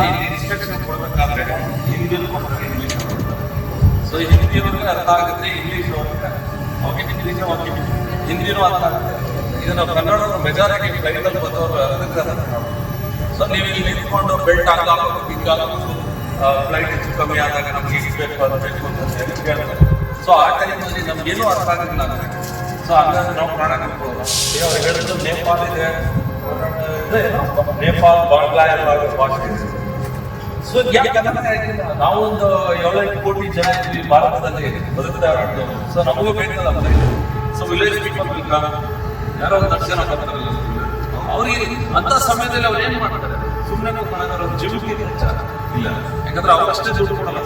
ಇಲ್ಲಿ ಇನ್ಸ್ಟ್ರಕ್ಷನ್ ಕೊಡ್ಬೇಕಾದ್ರೆ ಹಿಂದಿಯಲ್ಲಿ ಕೊಡ್ತಾರೆ ಇಂಗ್ಲೀಷ್ ಸೊ ಹಿಂದಿಯವ್ರಿಗೆ ಅರ್ಥ ಆಗುತ್ತೆ ಇಂಗ್ಲೀಷ್ ಅವ್ರಿಗೆ ಓಕೆ ಇಂಗ್ಲೀಷ್ ಹಿಂದಿನೂ ಅರ್ಥ ಆಗುತ್ತೆ. ಈಗ ನಾವು ಕನ್ನಡ ಮೆಜಾರಿಟಿ ಫ್ಲೈಟಲ್ಲಿ ಬಂದವರು ಅದಕ್ಕೆ ಸೊ ನೀವು ಇಲ್ಲಿ ನಿಂತ್ಕೊಂಡು ಬೆಲ್ಟ್ ಹಾಕಬೇಕು ಹಿಂಗ್ ಹಾಕಬೇಕು ಫ್ಲೈಟ್ ಹೆಚ್ಚು ಕಮ್ಮಿ ಆದಾಗ ನಮ್ಗೆ ಇಷ್ಟು ಬೇಕು ಅದು ಬೇಕು ಅಂತ ಹೇಳಿ ಕೇಳ್ತಾರೆ ಸೊ ಆ ಅರ್ಥ ಆಗಿಲ್ಲ ಅಂದ್ರೆ ಸೊ ಹಂಗಾಗಿ ನಾವು ಪ್ರಾಣ ಕಳ್ಕೊಳ್ಳೋದು ಅವ್ರು ಹೇಳಿದ್ರು ನೇಪಾಳ ಇದೆ ಇದೆ, ನೇಪಾಳ ಬಾಂಗ್ಲಾ ಎಲ್ಲ ಭಾಷೆ ಸೊ ನಾವೊಂದು ನಾವು ಒಂದು ಏಳೆಂಟು ಕೋಟಿ ಜನ ಇದ್ವಿ ಭಾರತದಲ್ಲಿ ಬದುಕ್ತಾ ಇರೋದು. ಸೊ ನಮಗೂ ಬೇಕಲ್ಲ ಸೊ ವಿಲೇಜ್ ಪೀಪಲ್ ಯಾರೋ ಒಂದು ದರ್ಶನ ಬರ್ತಾರಲ್ಲ ಅವ್ರಿಗೆ ಅಂತ ಸಮಯದಲ್ಲಿ ಅವ್ರು ಏನ್ ಮಾಡ್ತಾರೆ? ಸುಮ್ಮನೆ ಅವ್ರ ಜೀವಕ್ಕೆ ಹೆಚ್ಚ ಇಲ್ಲ. ಯಾಕಂದ್ರೆ ಅವ್ರು ಅಷ್ಟೇ ದುಡ್ಡು ಕೊಡಲ್ಲ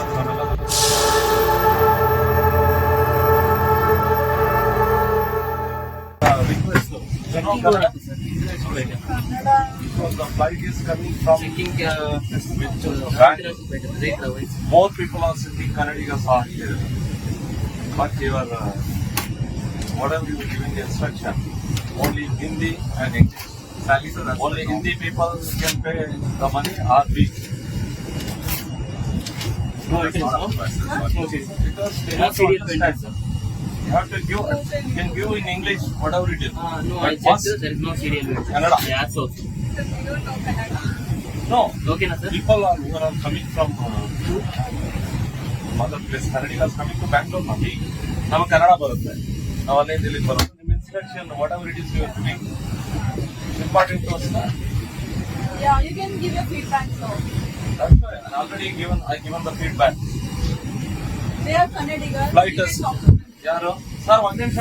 Because the flight is coming from Checking, uh, with, uh, Bangalore. More people are sitting, Kannadigas are here. But your, uh, whatever you were giving the instruction, only Hindi and English. Only Hindi people can pay the money or we. No, it is not. Because they have to understand. You have to give, you can give in English whatever it is. Uh, no, But I checked, first- there is no serial number. Kannada. Yeah, so. No, Okay, na, sir? people are who are coming from uh, place place ಕನ್ನಡಿಗರ್ಸ್ coming to Bangalore, ನಮಗೆ ನಮ್ಮ ಕನ್ನಡ ಬರುತ್ತೆ ನಾವು ಅಲ್ಲೇ ಇಲ್ಲಿ ಬರುತ್ತೆ ನಿಮ್ಮ instruction whatever it is your doing important to us Yeah, you can give your feedback. So already given I given the feedback they are Kannadigas. Flight is- ಯಾರು? Sir ಒಂದ್ ನಿಮಿಷ.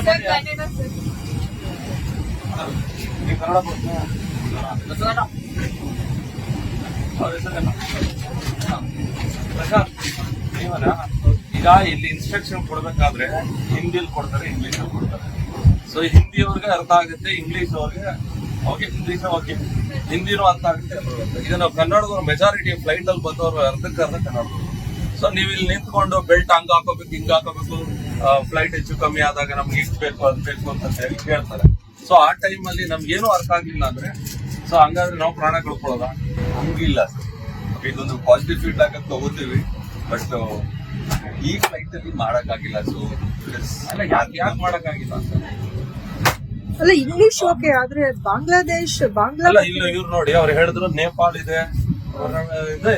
ನೀವು ಕನ್ನಡ. ಪ್ರಶಾಂತ್ ನೀವನಾ? ಈಗ ಇಲ್ಲಿ ಇನ್ಸ್ಟ್ರಕ್ಷನ್ ಕೊಡ್ಬೇಕಾದ್ರೆ ಹಿಂದಿಲಿ ಕೊಡ್ತಾರೆ ಇಂಗ್ಲಿಷ್ ಅಲ್ಲಿ ಕೊಡ್ತಾರೆ. ಸೊ ಹಿಂದಿ ಅವ್ರಿಗೆ ಅರ್ಥ ಆಗುತ್ತೆ ಇಂಗ್ಲಿಷ್ ಅವ್ರಿಗೆ ಓಕೆ ಇಂಗ್ಲಿಷ್ ಓಕೆ ಹಿಂದಿನೂ ಅರ್ಥ ಆಗುತ್ತೆ ಇದನ್ನ ಕನ್ನಡದವ್ರು ಮೆಜಾರಿಟಿ ಫ್ಲೈಟ್ ಅಲ್ಲಿ ಬಂದವರು ಅರ್ಧಕ್ಕೆ ಅರ್ಧ ಕನ್ನಡದವ್ರು. ಸೊ ನೀವು ಇಲ್ಲಿ ನಿಂತ್ಕೊಂಡು ಬೆಲ್ಟ್ ಹಂಗ್ ಹಾಕೋಬೇಕು ಹಿಂಗ ಹಾಕೋಬೇಕು ಫ್ಲೈಟ್ ಹೆಚ್ಚು ಕಮ್ಮಿ ಆದಾಗ ನಮ್ಗೆ ಇಷ್ಟು ಬೇಕು ಅದು ಬೇಕು ಅಂತ ಹೇಳಿ ಕೇಳ್ತಾರೆ. ಸೊ ಆ ಟೈಮಲ್ಲಿ ನಮ್ಗೇನು ಅರ್ಥ ಆಗ್ಲಿಲ್ಲ ಅಂದ್ರೆ ಸೊ ಹಂಗಾದ್ರೆ ನಾವು ಪ್ರಾಣ ಕಳ್ಕೊಳ್ಳೋದ? ಹಂಗಿಲ್ಲ. ಸರ್ ಇದೊಂದು ಪಾಸಿಟಿವ್ ಫೀಡ್ಬ್ಯಾಕ್ ಅಂತ ತಗೋತೀವಿ ಬಟ್ ಈ ಫ್ಲೈಟ್ ಅಲ್ಲಿ ಮಾಡಕ್ಕಾಗಿಲ್ಲ. ಸೊ ಅಲ್ಲ ಯಾಕೆ ಯಾಕೆ ಮಾಡಕ್ಕಾಗಿಲ್ಲ ಅಂತ. ಅಲ್ಲ ಇಂಗ್ಲಿಷ್ ಓಕೆ ಆದ್ರೆ ಬಾಂಗ್ಲಾದೇಶ್ ಬಾಂಗ್ಲಾ ಅಲ್ಲ ಇಲ್ಲ ಇವ್ರು ನೋಡಿ ಅವ್ರು ಹೇಳಿದ್ರು ನೇಪಾಳ ಇದೆ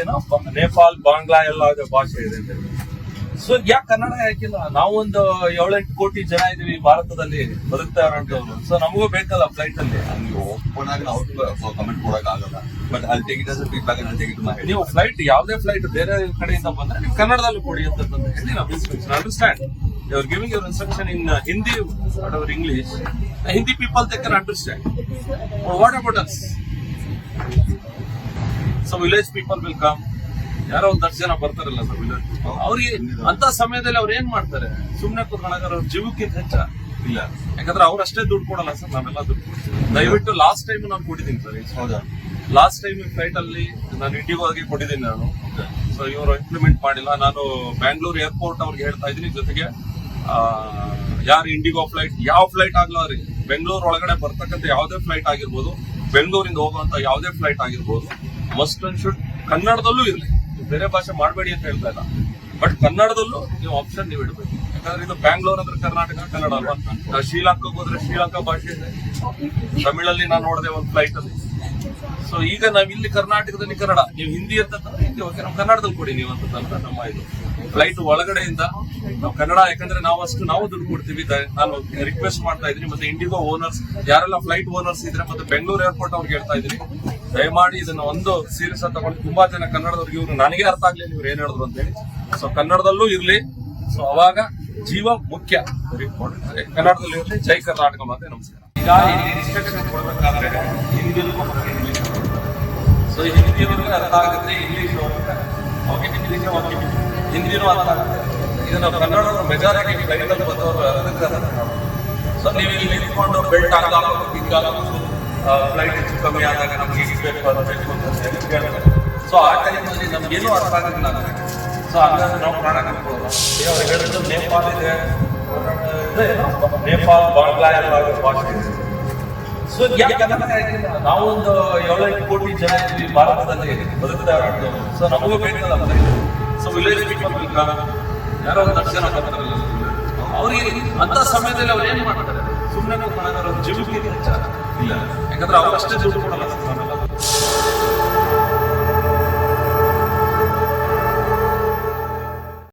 ಏನೋ ನೇಪಾಲ್ ಬಾಂಗ್ಲಾ ಎಲ್ಲ ಭಾಷೆ ಇದೆ ಅಂತ ಸೊ ಯಾಕೆ ಕನ್ನಡ ಯಾಕಿಲ್ಲ? ನಾವೊಂದು ಏಳೆಂಟು ಕೋಟಿ ಜನ ಇದೀವಿ ಭಾರತದಲ್ಲಿ ಬದುಕ್ತಾ ಇರೋಂಥವ್ರು. ಸೊ ನಮಗೂ ಬೇಕಲ್ಲ ಫ್ಲೈಟ್ ಅಲ್ಲಿ. ಹಂಗೆ ಓಪನ್ ನಾವು ಕಮೆಂಟ್ ಕೊಡಕ್ ಆಗಲ್ಲ. ಬಟ್ ಅಲ್ಲಿ ತೆಗಿದ ಫೀಡ್ಬ್ಯಾಕ್ ಅಲ್ಲಿ ತೆಗಿದು ನೀವು ಫ್ಲೈಟ್ ಯಾವುದೇ ಫ್ಲೈಟ್ ಬೇರೆ ಕಡೆಯಿಂದ ಬಂದ್ರೆ ನೀವು ಕನ್ನಡದಲ್ಲಿ ಕೊಡಿ ಅಂತ ಹೇಳಿ ನಾವು instruction understand your giving your instruction in Hindi our English Hindi people they can understand what about us so village people will come ಯಾರೋ ಒಂದ್ ದರ್ಶನ ಜನ ಬರ್ತಾರಲ್ಲ ಸರ್ ವಿಲೇಜ್ ಅವ್ರಿಗೆ ಅಂತ ಸಮಯದಲ್ಲಿ ಅವ್ರು ಏನ್ ಮಾಡ್ತಾರೆ? ಸುಮ್ನೆ ಕೂತ್ಕೊಂಡಾಗ ಅವ್ರ ಜೀವಕ್ಕಿಂತ ಹೆಚ್ಚ ಇಲ್ಲ. ಯಾಕಂದ್ರೆ ಅವ್ರು ಅಷ್ಟೇ ದುಡ್ಡು ಕೊಡಲ್ಲ ಸರ್ ನಾವೆಲ್ಲ ದುಡ್ಡು ಕೊಡ್ತೀವಿ. ದಯವಿಟ್ಟು ಲಾಸ್ಟ್ ಟೈಮ್ ನಾನು ಕೊಟ್ಟಿದ್ದೀನಿ ಸರ್ ಹೌದಾ? ಲಾಸ್ಟ್ ಟೈಮ್ ಫ್ಲೈಟ್ ಅಲ್ಲಿ ನಾನು ಇಂಡಿಗೋಗೆ ಕೊಟ್ಟಿದ್ದೀನಿ ನಾನು. ಸೊ ಇವರು ಇಂಪ್ಲಿಮೆಂಟ್ ಮಾಡಿಲ್ಲ. ನಾನು ಬ್ಯಾಂಗ್ಳೂರ್ ಏರ್ಪೋರ್ಟ್ ಅವ್ರಿಗೆ ಹೇಳ್ತಾ ಇದ್ದೀನಿ ಜೊತೆಗೆ ಯಾರು ಇಂಡಿಗೋ ಫ್ಲೈಟ್ ಯಾವ ಫ್ಲೈಟ್ ಆಗ್ಲಾರಿ ರೀ ಬೆಂಗಳೂರು ಒಳಗಡೆ ಬರ್ತಕ್ಕಂಥ ಯಾವುದೇ ಫ್ಲೈಟ್ ಆಗಿರ್ಬೋದು ಬೆಂಗಳೂರಿಂದ ಹೋಗುವಂತ ಯಾವುದೇ ಫ್ಲೈಟ್ ಆಗಿರ್ಬೋದು ಮಸ್ಟ್ ಅಂಡ್ ಶುಡ್ ಕನ್ನಡದಲ್ಲೂ ಇರಲಿ. ಬೇರೆ ಭಾಷೆ ಮಾಡಬೇಡಿ ಅಂತ ಹೇಳ್ತಾ ಇಲ್ಲ ಬಟ್ ಕನ್ನಡದಲ್ಲೂ ನೀವು ಆಪ್ಷನ್ ನೀವು ಇಡಬೇಕು. ಯಾಕಂದ್ರೆ ಇದು ಬ್ಯಾಂಗ್ಳೂರ್ ಅಂದ್ರೆ ಕರ್ನಾಟಕ, ಕನ್ನಡ ಅಲ್ವಾ? ನಾವು ಹೋದ್ರೆ ಶ್ರೀಲಂಕಾ ಭಾಷೆ ಇದೆ. ತಮಿಳಲ್ಲಿ ನಾನು ನೋಡಿದೆ ಒಂದು ಫ್ಲೈಟ್ ಅಲ್ಲಿ. ಸೊ ಈಗ ನಾವ್ ಇಲ್ಲಿ ಕರ್ನಾಟಕದಲ್ಲಿ ಕನ್ನಡ, ನೀವು ಹಿಂದಿ ಅಂತ ಹಿಂದಿ ಓಕೆ ನಾವು ಕನ್ನಡದಲ್ಲಿ ಕೊಡಿ ನೀವು ಅಂತ ನಮ್ಮ ಇದು. ಫ್ಲೈಟ್ ಒಳಗಡೆಯಿಂದ ನಾವು ಕನ್ನಡ, ಯಾಕಂದ್ರೆ ನಾವು ಅಷ್ಟು, ನಾವು ದುಡ್ಡು ಕೊಡ್ತೀವಿ. ನಾನು ರಿಕ್ವೆಸ್ಟ್ ಮಾಡ್ತಾ ಇದ್ದೀನಿ. ಮತ್ತೆ ಇಂಡಿಗೋ ಓನರ್ಸ್ ಯಾರೆಲ್ಲ ಫ್ಲೈಟ್ ಓನರ್ಸ್ ಇದ್ರೆ ಮತ್ತೆ ಬೆಂಗಳೂರು ಏರ್ಪೋರ್ಟ್ ಅವ್ರಿಗೆ ಹೇಳ್ತಾ ಇದ್ದೀನಿ. ದಯಮಾಡಿ ಇದನ್ನ ಒಂದು ಸೀರಿಯಸ್ ತಗೊಂಡು ತುಂಬಾ ಜನ ಕನ್ನಡದವ್ರಿಗೆ ಇವ್ರು ನನಗೆ ಅರ್ಥ ಆಗ್ಲಿಲ್ಲ ಇವ್ರು ಏನ್ ಹೇಳಿದ್ರು ಅಂತ ಹೇಳಿ ಸೊ ಕನ್ನಡದಲ್ಲೂ ಇರ್ಲಿ. ಸೊ ಅವಾಗ ಜೀವ ಮುಖ್ಯ. ಕನ್ನಡದಲ್ಲಿ ಇರಲಿ. ಜೈ ಕರ್ನಾಟಕ ಮಾತೆ, ನಮಸ್ಕಾರ. ಈಗ ಇನ್ಸ್ಟ್ರಕ್ಷನ್ ಕೊಡ್ಬೇಕಾದ್ರೆ ಸೊ ಹಿಂದಿಯವ್ರಿಗೆ ಅರ್ಥ ಆಗುತ್ತೆ ಇಂಗ್ಲಿಷ್ ಹಿಂದಿನೂ ಅರ್ಥ ಆಗುತ್ತೆ. ಇದನ್ನ ಕನ್ನಡ ಮೆಜಾರಿಟಿ ಫ್ಲೈಟ್ ಅಲ್ಲಿ ಬಂದವರು ಅದಕ್ಕೆ ಸೊ ನೀವು ಇಲ್ಲಿ ನಿಂತ್ಕೊಂಡು ಬೆಲ್ಟ್ ಆಗಲ್ಲ ಹಾಕೋಬೇಕು ಫ್ಲೈಟ್ ಹೆಚ್ಚು ಕಮ್ಮಿ ಆದಾಗ ನಮ್ಗೆ ಇದು ಬೇಕು ಅದು ಬೇಕು ಅಂತ ಹೇಳ್ತಾರೆ ಸೊ ಆ ಟೈಮಲ್ಲಿ ನಮ್ಗೇನು ಅರ್ಥ ಆಗಿಲ್ಲ ನನಗೆ ಸೊ ಹಂಗಾಗಿ ನಾವು ಪ್ರಾಣ ಕಟ್ಬೋದು ಅವ್ರು ಹೇಳಿದ್ರು ನೇಪಾಲ್ ಇದೆ. ನೇಪಾಲ್ ಬಾಂಗ್ಲಾ ಎಲ್ಲ ಭಾಷೆ ಸೊ ನಾವೊಂದು ಏಳೆಂಟು ಕೋಟಿ ಜನ ಇದ್ವಿ ಭಾರತದಲ್ಲಿ ಬದುಕದ ಸೊ ನಮಗೂ ಬೇಕಲ್ಲ ಸೊ ವಿಲೇಜ್ ಪೀಪಲ್ ಯಾರೋ ಒಂದು ದರ್ಶನ ಬರ್ತಾರಲ್ಲ ಅವ್ರಿಗೆ ಅಂತ ಸಮಯದಲ್ಲಿ ಅವ್ರು ಏನು ಮಾಡ್ತಾರೆ? ಸುಮ್ಮನೆ ನಾವು ಕೊಡೋದಾರ ಜೀವಕ್ಕೆ ಹೆಚ್ಚಾಗ ಇಲ್ಲ. ಯಾಕಂದ್ರೆ ಅವ್ರು ಅಷ್ಟೇ ಜೀವ ಕೊಡಲ್ಲ